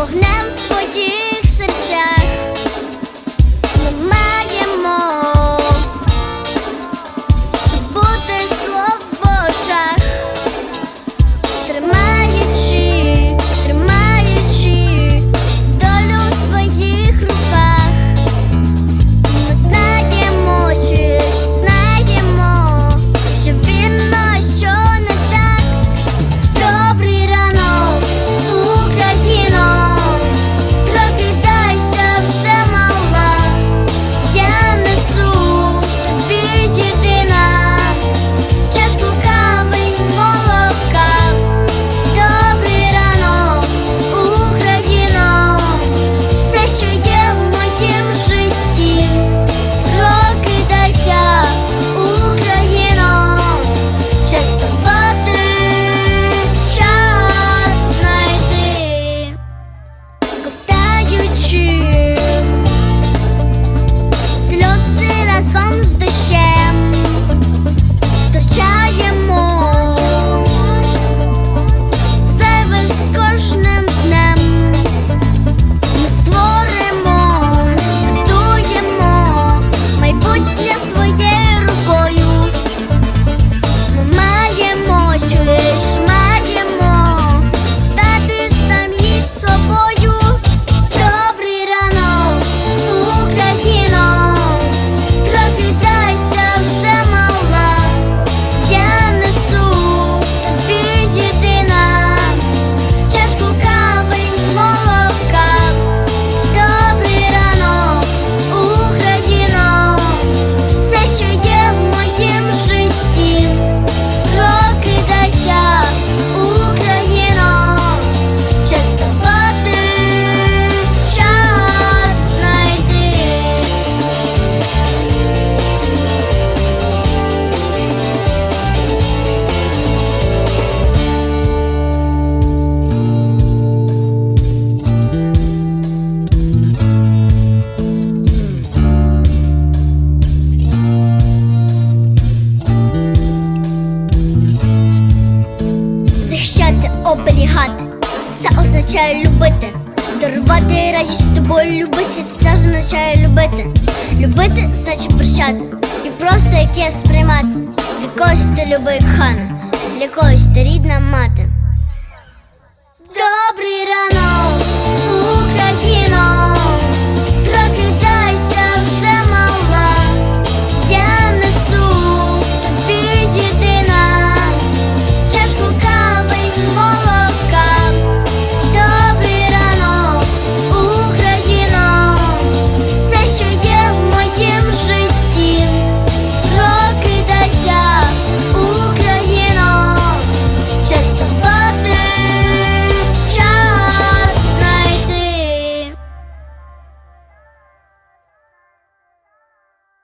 вогнем своїм. оберігати. Це означає любити, дарувати радість з тобою любити, це означає любити. Любити значить прощати. І просто яке сприймати. Для когось ти любий хана, для когось ти рідна мати. Добрий ранок!